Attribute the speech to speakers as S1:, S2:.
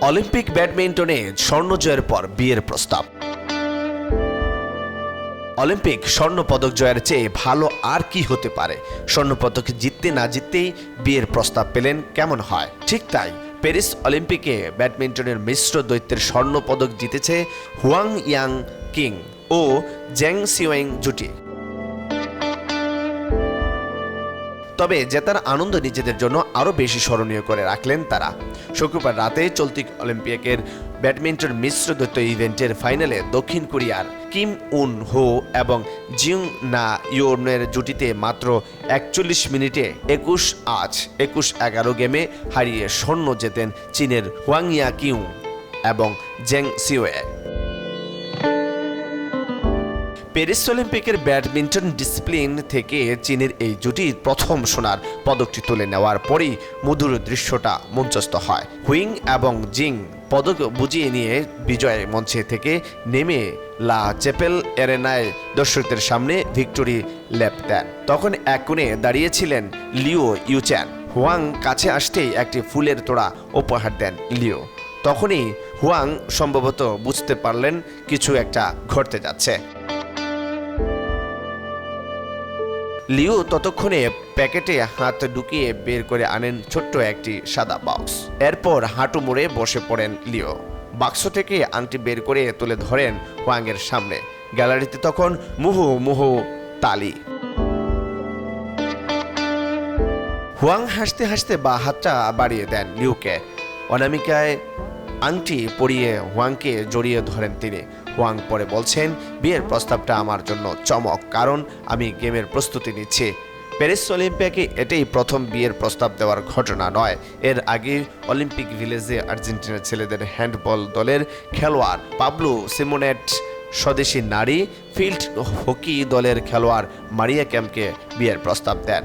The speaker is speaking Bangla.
S1: অলিম্পিক ব্যাডমিন্টনে স্বর্ণ জয়ের পর বিয়ের প্রস্তাব। অলিম্পিক স্বর্ণ পদক জয়ের চেয়ে ভালো আর কি হতে পারে? স্বর্ণ পদক জিততে না জিততেই বিয়ের প্রস্তাব পেলেন কেমন হয়? ঠিক তাই, প্যারিস অলিম্পিকে ব্যাডমিন্টনের মিশ্র দৈত্যের স্বর্ণ পদক জিতেছে হুয়াং ইয়াং কিং ও জ্যাং সিওয়েং জুটি। তবে জেতার আনন্দ নিজেদের জন্য আরও বেশি স্মরণীয় করে রাখলেন তারা। শুক্রবার রাতে চলতি অলিম্পিকের ব্যাডমিন্টন মিশ্র দ্বৈত ইভেন্টের ফাইনালে দক্ষিণ কোরিয়ার কিম উন হো এবং জিং না ইয়োনের জুটিতে মাত্র একচল্লিশ মিনিটে একুশ আজ একুশ এগারো গেমে হারিয়ে স্বর্ণ জেতেন চীনের হোয়াংয়া কিউ এবং জেং সিওয়ে। প্যারিস অলিম্পিকের ব্যাডমিন্টন ডিসিপ্লিন থেকে চীনের এই জুটি প্রথম সোনার পদকটি তুলে নেওয়ার পরেই মধুর দৃশ্যটা মঞ্চস্থ হয়। হুইং এবং জিং পদক বুঝিয়ে নিয়ে বিজয় মঞ্চে থেকে নেমে লা চেপেল এরেনায় দর্শকদের সামনে ভিক্টোরি ল্যাপ দেন। তখন এক কোণে দাঁড়িয়েছিলেন লিও ইউচ্যান। হুয়াং কাছে আসতেই একটি ফুলের তোড়া উপহার দেন লিও। তখনই হুয়াং সম্ভবত বুঝতে পারলেন কিছু একটা ঘটতে যাচ্ছে। লিও ততক্ষণে প্যাকেটে হাত ঢুকিয়ে বের করে আনেন ছোট্ট একটি সাদা বক্স। এরপর হাঁটু মুড়ে বসে পড়েন লিও। বাক্স থেকে আংটি বের করে তুলে ধরেন হোয়াংয়ের সামনে। গ্যালারিতে তখন মুহু মুহু তালি। হুয়াং হাসতে হাসতে বা হাতটা বাড়িয়ে দেন লিউকে। অনামিকায় আংটি পরিয়ে হুয়াংকে জড়িয়ে ধরেন তিনি। হুয়াং পরে বলছেন, বিয়ের প্রস্তাবটা আমার জন্য চমক, কারণ আমি গেমের প্রস্তুতি নিচ্ছি। প্যারিস অলিম্পিয়াকে এটাই প্রথম বিয়ের প্রস্তাব দেওয়ার ঘটনা নয়। এর আগে অলিম্পিক ভিলেজে আর্জেন্টিনার ছেলেদের হ্যান্ডবল দলের খেলোয়াড় পাবলো সিমোনেট, স্বদেশী নারী, ফিল্ড হকি দলের খেলোয়াড় মারিয়া ক্যাম্পকে বিয়ের প্রস্তাব দেন।